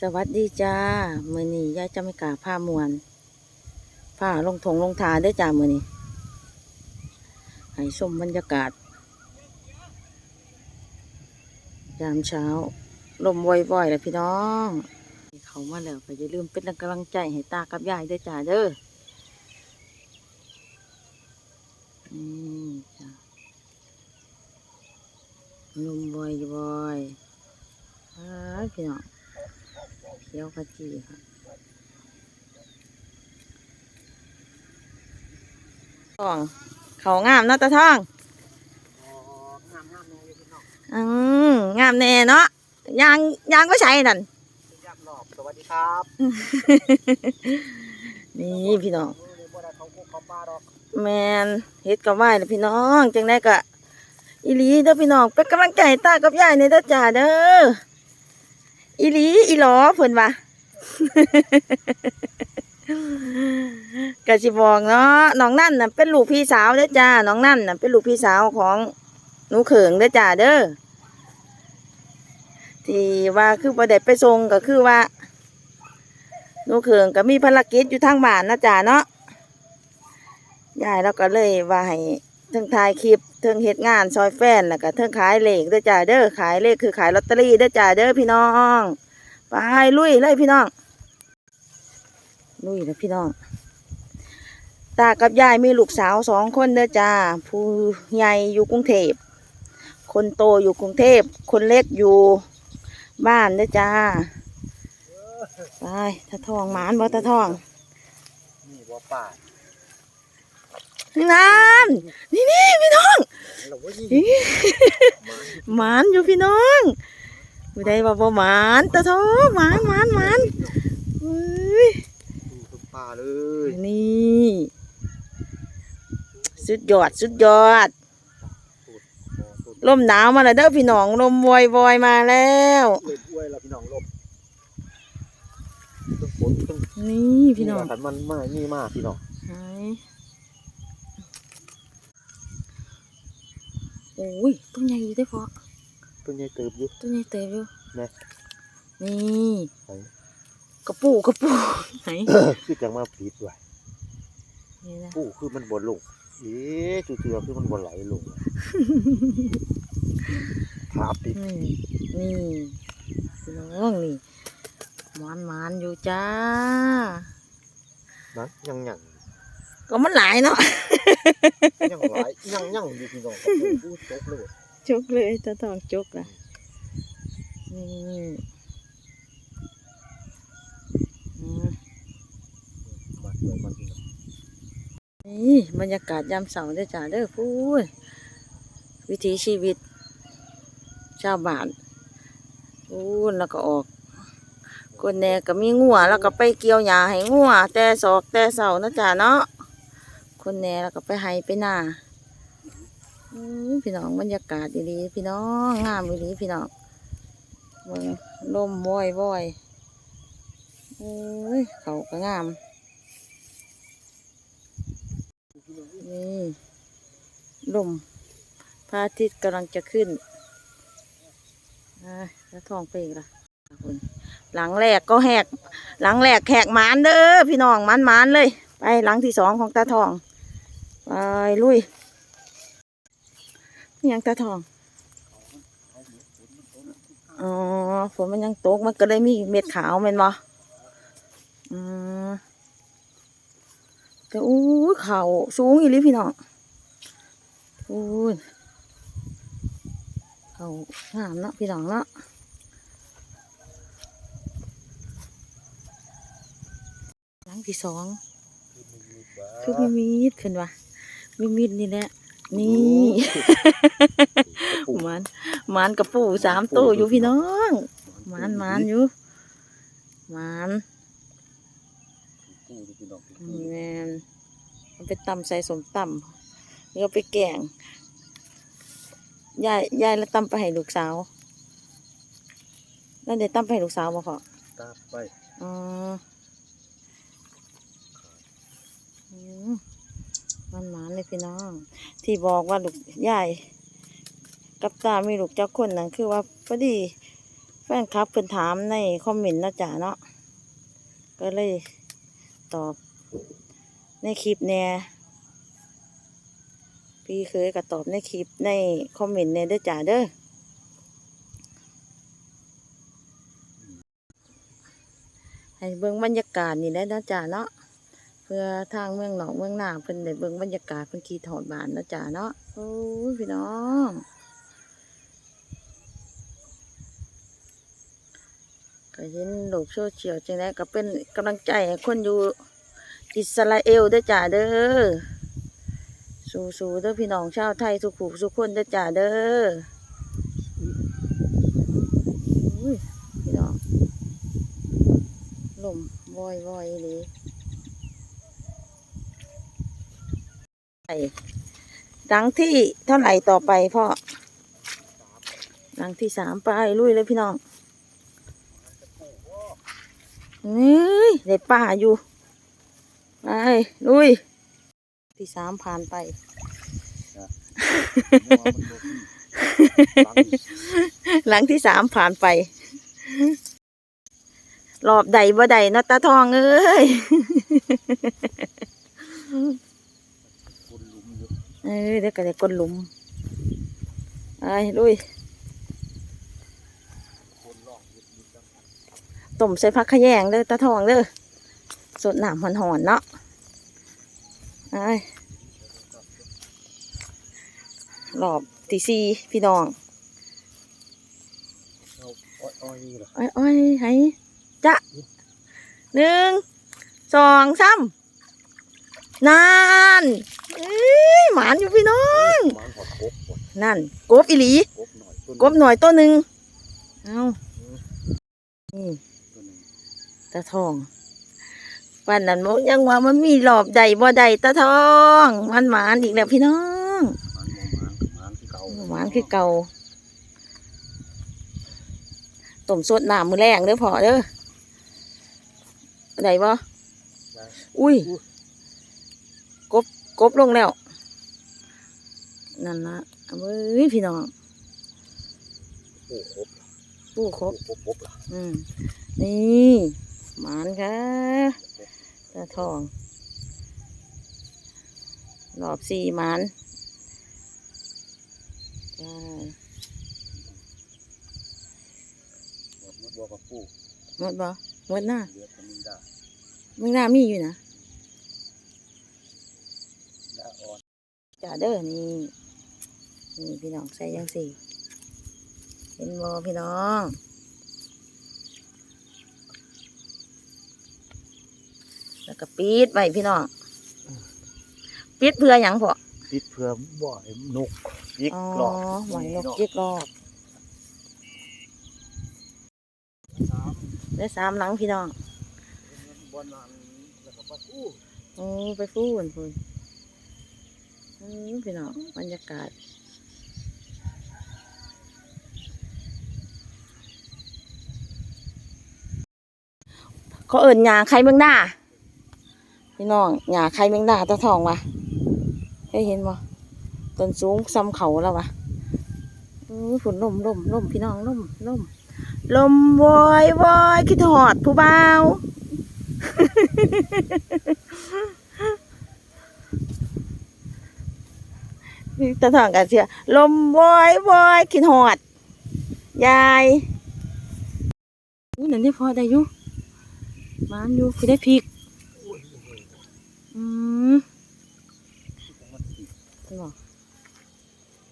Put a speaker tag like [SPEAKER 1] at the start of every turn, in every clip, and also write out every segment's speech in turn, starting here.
[SPEAKER 1] สวัสดีจ้ามือนี้ยายจะไม่กล้าผ้ามวนผ้าลงถงลงทาได้จ้ามือนี้ให้ชมบรรยากาศ ยามเช้า ลมว่อยๆเลยพี่น้อง เขามาแล้วก็อย่าลืมเป็นกำลังใจให้ตากับยายด้วยจ้าเด้ออืมจ้าลมว่อยๆอ้าพี่น้อง เขียวขจีค่ะทองเขางามเนาะตาทอง
[SPEAKER 2] งามงามแน่อยู่พี่น้อง
[SPEAKER 1] อืมงามแน่เนาะยางยางก็ใช้นั่น
[SPEAKER 2] ยามหลอบสวัสดีครับ
[SPEAKER 1] นี่พี่น้อง
[SPEAKER 2] มือนี้บ่ได้เขาคุกเขาป้าดอก
[SPEAKER 1] แมนเฮ็ดกับไหว้เลยพี่น้องจังได้กะอีหลีเด้อพี่น้องเป็นกำลังใจให้ตากับยายในเด้อจ้าเด้อ อีหลีอีหลอเพิ่นว่ากะสิบอกเนาะน้องนั่นน่ะเป็นลูกพี่สาวเด้อจ้าน้องนั่นน่ะเป็นลูกพี่สาวของหนูเขิงเด้อจ้าเด้อที่ว่าคือประเด็ไปส่งก็คือว่าหนูเขิงก็มีภารกิจอยู่ทางบ้านนะจ้าเนาะยายแล้วก็เลยว่าให้เทิงถ่ายคลิป เทิงเฮ็ดงานซอยแฟนแล้วก็เทิงขายเลขเด้อจ้าเด้อขายเลขคือขายลอตเตอรี่เด้อจ้าเด้อพี่น้องไปลุยเลยพี่น้องลุยเลยพี่น้อง ตากับยายมีลูกสาวสองคนเด้อจ้าผู้ใหญ่อยู่กรุงเทพคนโตอยู่กรุงเทพคนเล็กอยู่บ้านเด้อจ้าไปตาทองหมานบ่ตาทอง
[SPEAKER 2] นี่บ่ป่า
[SPEAKER 1] นำนี่นี่พี่น้อง
[SPEAKER 2] เราว่ายิ่ง
[SPEAKER 1] หมานอยู่พี่น้องผู้ใดว่าบ่หมานตะท้อหมานหมานหมานเฮ้ย
[SPEAKER 2] ดูทุกป่าเลย
[SPEAKER 1] นี่สุดยอดสุดยอด
[SPEAKER 2] สุด
[SPEAKER 1] ลมหนาวมาแล้วเด้อพี่น้องลมวอยวอยมาแล้ว
[SPEAKER 2] เล็ดอ้วยแล้วพี่น้องลมต้นฝนต้น
[SPEAKER 1] นี่พี่น้อง
[SPEAKER 2] ขันมันมากนี่มากพี่น้อง
[SPEAKER 1] หาย โอ้ยต้นใหญ่อยู่ได้อพอ
[SPEAKER 2] ต้นใหญ่เติบอยู่
[SPEAKER 1] ต้นใหญ่เต็มอยู่
[SPEAKER 2] แน่
[SPEAKER 1] นี่
[SPEAKER 2] ไหน
[SPEAKER 1] กระปูกระปูไหน
[SPEAKER 2] คือจังมาปิดด้วย
[SPEAKER 1] นี่นะ
[SPEAKER 2] ผู้คือมันบนลงเอ๊ะจู่ๆคือมันบนไหลลงถาปิด
[SPEAKER 1] นี่นี่พี่น้องนี่หมานหมานอยู่จ้า
[SPEAKER 2] นะยังยัง
[SPEAKER 1] ก็มันหลายเนาะ
[SPEAKER 2] ยังไหลยังยังอยู่พี่น้องผู้จกเลย
[SPEAKER 1] จุกเลยตาทองจุกนะนี่อืม
[SPEAKER 2] มาเจอมันพี่น้อง
[SPEAKER 1] นี่บรรยากาศยามเสาร์เด้อจ้าเด้อพูดวิถีชีวิต ชาวบ้านพูดแล้วก็ออกคนแน่ก็มีงัวแล้วก็ไปเกี่ยวหญ้าให้งัวแต่ศอกแต่เสานะจ้าเนาะ คนแน่แล้วก็ไปให้ไปหน้าพี่น้องบรรยากาศดีๆพี่น้องงามดีๆพี่น้องเบิ่งลมว่อยว่อยเอ้ยเขาก็งามนี่ลมพระอาทิตย์กำลังจะขึ้นอ่าแล้วทองไปอีกละคุณหลังแรกก็แหก หลังแรกแหกมานเด้อพี่น้องมานมานเลย ไปหลังที่สองของตาทอง ไปลุยยังตาทอง อ๋อฝนมันยังตกมันก็เลยมีเม็ดขาวม่นบ่อืมแต่อู้ยเขาสูงอีหลิพี่น้องอู้เขางามเนาะพี่น้องเนาะหลังที่สองคือมีมีดขึ้นวะ มีมีดนี่แหละนี่หมันหมันกับปูสามตัวอยู่พี่น้องหมันหมันอยู่หมัน
[SPEAKER 2] ผู้พี่น้อง
[SPEAKER 1] แมนมันไปตำใส่สมตำแล้วก็ไปแกงยายยายแล้วตำไปให้ลูกสาวแล้วเดี๋ยวตำไปให้ลูกสาวบ่พอ
[SPEAKER 2] ตามไป
[SPEAKER 1] อ๋ออืม มันหมานเลยพี่น้อง ที่บอกว่าลูกยายกับตามีลูกเจ้าคนนั่นคือว่าพอดีแฟนคลับเพิ่นถามในคอมเมนต์นะจ๊ะเนาะก็เลยตอบ ในคลิปแน่พี่เคยก็ตอบในคลิปในคอมเมนต์แน่เด้อจ้าเด้อให้เบิ่งบรรยากาศนี่แหละนะจ๊ะเนาะ เพื่อทางเมืองหนองเมืองนาเพิ่นได้เบิ่งบรรยากาศเพิ่นขี่ถอดบานนะจ๊ะเนาะโอ้ยพี่น้องก็เห็นโลกโซเชียลจังไดก็เป็นกำลังใจให้คนอยู่อิสราเอลเด้อจ้าเด้อสู้ๆเด้อพี่น้องชาวไทยทุกผู้ทุกคนเด้อจ้าเด้ออุ้ยพี่น้องลมวอยวอยเลย ไอ้ดังที่เท่าไหร่ต่อไปพ่อดังที่สามไปลุยเลยพี่น้องนี่ได้ป่าอยู่ ไปลุย ที่สามผ่านไปหลังที่สามผ่านไป รอบใดบ่ใดเนาะตาทองเอ้ย เอ้ยเดี๋ยวก็ได้ก้นหลุมไปลุยต้มใส่ผักขะแยงเด้อตาทองเด้อสดน้ำหอนๆเนาะไปรอบตีซีพี่น้อง
[SPEAKER 2] อ้อยนี่เหรอ
[SPEAKER 1] อ้อยอ้อยให้จะหนึ่งสองสามนาน เอ้ยหมานอยู่พี่น้อง
[SPEAKER 2] มันหอดกบหมด
[SPEAKER 1] นั่นกบอีหลี
[SPEAKER 2] กบหน่อยต้น
[SPEAKER 1] กบหน่อยตัวหนึ่งเอานี่
[SPEAKER 2] ต้นหนึ่ง
[SPEAKER 1] ตาทองวันนั้นบอกยังว่ามันมีหลอบใดบ่ใดตาทองมันหมานอีกแล้วพี่น้อง
[SPEAKER 2] มันหมมันมันคือเก่า
[SPEAKER 1] หวานคือเก่าต้มสดน้ำมือแรงเด้อพอเด้อไหนบ่อุ้ยกบ กบลงแล้ว นั่นละเอาเว้ยพี่น้อง
[SPEAKER 2] โอ้ครบ
[SPEAKER 1] ปูครบ
[SPEAKER 2] ครบครบละ
[SPEAKER 1] อืมนี่หมานค่ะตาทองรอบสี่หมานจ้า
[SPEAKER 2] หมดหมดบัวกับปู
[SPEAKER 1] หมดบ่หมดหน้า
[SPEAKER 2] เหลือแต่มึงได้
[SPEAKER 1] มึงหน้ามีอยู่นะ
[SPEAKER 2] ได้อ่อน
[SPEAKER 1] จ้าเด้อนี่นี่พี่น้องใส่ยังสี่เห็นบ่พี่น้องแล้วก็ปิดไว้พี่น้องปิดเพื่อหยังพอ
[SPEAKER 2] ติดเพื่อบ่อยนกยิก
[SPEAKER 1] อ๋อ
[SPEAKER 2] หลอก
[SPEAKER 1] หมอนนกจิกรอบ
[SPEAKER 2] สาม
[SPEAKER 1] ได้สามหลังพี่น้อง
[SPEAKER 2] บนนั้นแล้วก็ประตู
[SPEAKER 1] โอ้ไปฟูนฟูนอือ พี่น้องบรรยากาศเขาเอิญหยาไข่เมืองหน้าพี่น้องหยาไข่เมืองหน้าตาทองวะเคยเห็นบ่ต้นสูงซ้ำเขาแล้ววะอือฝนลมลมลมพี่น้องลมลมลมวอยวอยคิดหอดผู้บ่า ตาทองกันเสีย ลมวอยวอยคิดหอด ยายอู้นั่นได้พอได้อยู่มานอยู่คือได้พริก อืมเห็นบ่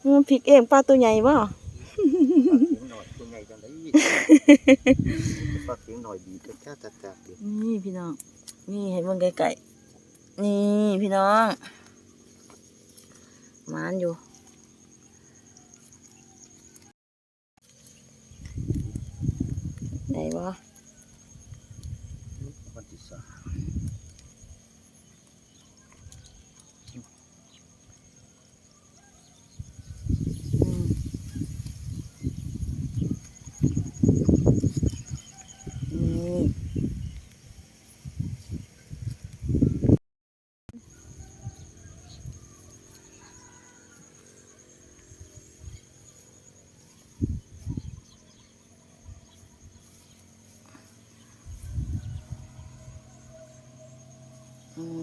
[SPEAKER 1] เออพริกเองปลาตัวใหญ่บ่
[SPEAKER 2] ปลาเสียงหน่อยตัวใหญ่จังได้ปลาเสียงหน่อยดีแต่แค่จัดจัด
[SPEAKER 1] นี่พี่น้อง นี่ให้เบิ่งไกลๆนี่พี่น้อง มานอยู่ได้บ่
[SPEAKER 2] วันที่สาม
[SPEAKER 1] อืมนี่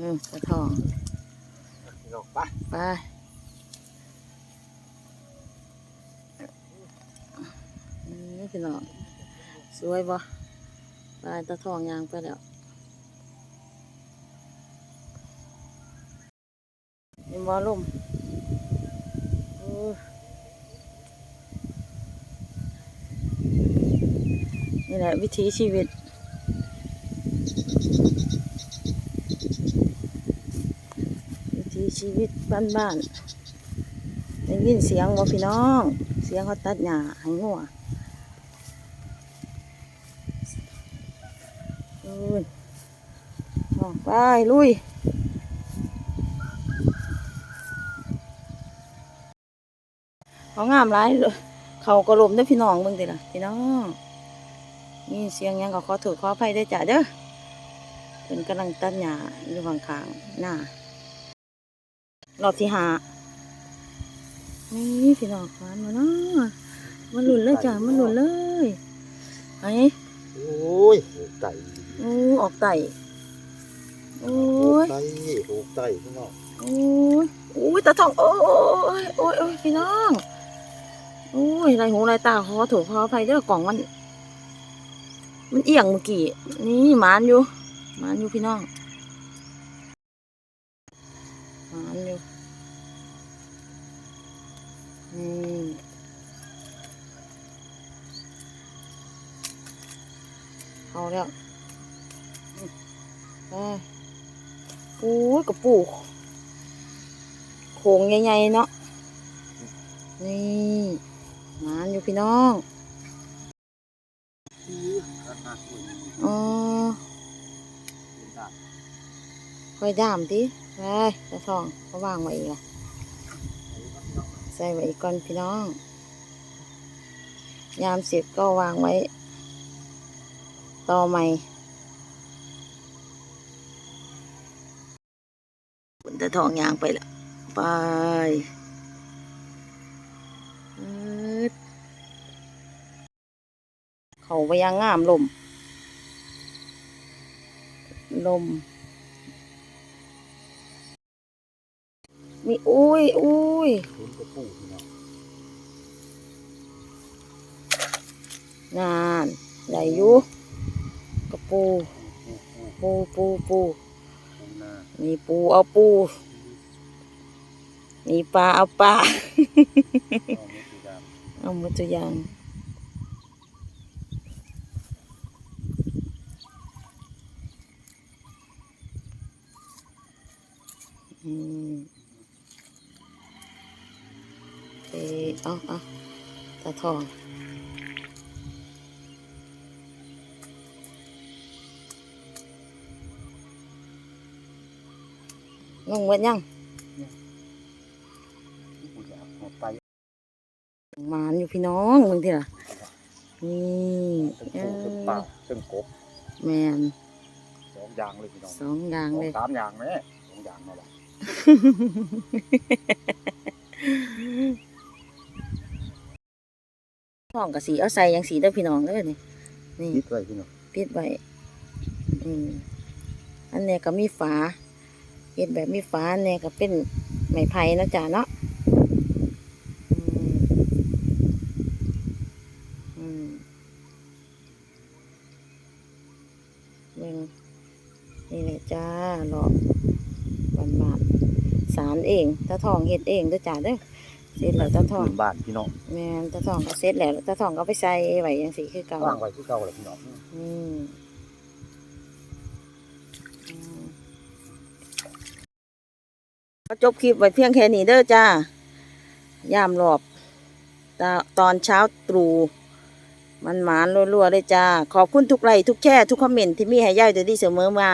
[SPEAKER 1] อืมตาทอง
[SPEAKER 2] พี่น้องไป
[SPEAKER 1] ไปอืมพี่น้องสวยบ่ไปตาทองยางไปแล้วนี่บ่ลมโอ้ยนี่แหละวิถีชีวิต วิถี ชีวิตบ้านๆได้ยินเสียงว่าพี่น้อง เสียงเขาตัดหญ้าให้งัวอุ้ยออกไปลุยเขางามหลายเลยเขาก็ลมเด้พี่น้องเบิ่งติล่ะพี่น้องนี่เสียงยังก็ขอโทษขออภัยด้จ้ะเด้อเพิ่นกำลังตัดหญ้าอยู่ข้างๆหน้า รอบที่ห้านี่พี่น้องฟานมาเนาะมันหลุนเลยจ้ะมันหลุนเลยไอ้
[SPEAKER 2] โอ้ยหูไก่
[SPEAKER 1] โอ้ออกไต่โอ้ย
[SPEAKER 2] ไก่หูไก่พี่น้อง
[SPEAKER 1] โอ้ยโอ้ยตาทองโอ้ยโอ้ยโอ้ยพี่น้องโอ้ยไรหูไรตาขอถูกขออภัยเด้อกล่องมัน มันเอียงเมื่อกี้นี่หมานอยู่หมานอยู่พี่น้อง อืมเอาแล้วอืมไปโอ้กระปูโขงใหญ่ๆเนาะ นี่หมานอยู่พี่น้องอ๋อค่อยดามติไปตะทองก็วางไว้อีกละ ใส่ไว้อีกก่อนพี่น้อง ยามเสร็จก็วางไว้ ต่อใหม่คุณตะทองยางไปละไปเขาไปยางงามลม ลม มีอุ้ยอุ้ย
[SPEAKER 2] เห็นกระปูพี่น้อง
[SPEAKER 1] นานได้อยู่กระปู
[SPEAKER 2] ปูปูปู
[SPEAKER 1] ปูปูปู
[SPEAKER 2] ปูนา
[SPEAKER 1] มีปูเอาปู มีปลาเอาปลา
[SPEAKER 2] เอาไม่สีด
[SPEAKER 1] เอาหมดตัวอย่าง อืม เอออาเอาตาทองลงเวดยังำ
[SPEAKER 2] ปูอยากหมา
[SPEAKER 1] นอยู่พี่น้องมึงที่ล่ะ นี่
[SPEAKER 2] เป็นปูเป็นปลาเป็นกบ
[SPEAKER 1] แมน
[SPEAKER 2] สองอย่างเลยพี่น้อง
[SPEAKER 1] สองอย่างเลย
[SPEAKER 2] สามอย่างแม่สองอย่างนั่นแหละ
[SPEAKER 1] ท้องกับสีเอาใส่อย่างสีเด้อพี่น้องเด้อนี่นี่
[SPEAKER 2] คิดไว้พี่น้อง
[SPEAKER 1] ปิดไว้อืมอันเนี้ยก็มีฝาเฮ็ดแบบมีฝาอันเนี้ยก็เป็นไม้ไผ่นะจ๊ะเนาะอืมอืมเบิ่งนี่แหละจ้าหลอกบานบานๆสารเองตาทองเฮ็ดเองเด้อจ้าเด้อ เสร็จแล้วตาทอง
[SPEAKER 2] พื้นบ้านพี่น้อง
[SPEAKER 1] แม่นตาทองก็เสร็จแล้วตาทองก็เอาไปใส่ไว้จังซี่คือเก่า
[SPEAKER 2] ว่างไว้ที่เก่าเลยพี่น้อง
[SPEAKER 1] อืมอืมก็จบคลิปไว้เพียงแค่นี้เด้อจ้ายามรอบตาตอนเช้าตรู่มันหมานรัวๆเลยจ้า ขอบคุณทุกไลค์ทุกแชร์ทุกคอมเมนต์ที่มีให้ยายตัวดีเสมอมา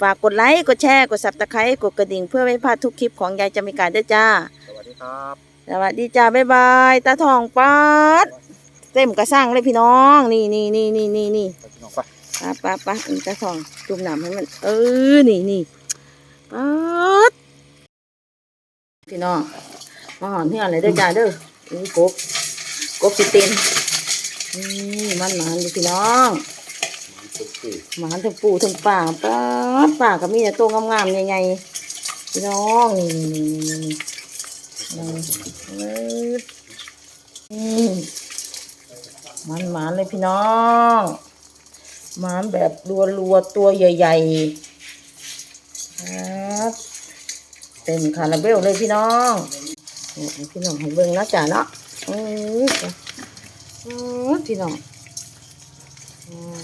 [SPEAKER 1] ฝากกดไลค์ กดแชร์ กดซับตะไคร้กดกระดิ่งเพื่อไม่พลาดทุกคลิปของยายจามิการเด้อจ้า
[SPEAKER 2] สวัสดีครับ
[SPEAKER 1] สวัสดีจ้าบ๊ายบายตาทองปัดเต็มกระสังเลยพี่น้อง นี่นี่นี่นี่นี่นี่
[SPEAKER 2] ปพี่น้องไป
[SPEAKER 1] ปะปะปะอันตาทองจุ่มน้ำให้มัน เออนี่นี่ปัดพี่น้องมาหอนที่อะไรเด้อจ้าเด้อนี่กบกบสิเต็มนี่มันหมานพี่น้องหมานทั้งปูทั้งป่าปัดป่าก็มีแต่ตัวงามๆใหญ่ๆพี่น้องนี่นี่นี่ มันหมานเลยพี่น้องหมานแบบรัวๆตัวใหญ่ๆครับเต็มคาราเบลเลยพี่น้องพี่น้องให้เบิ่งนะจ๊ะเนาะอือจ้ะอือพี่น้องอืม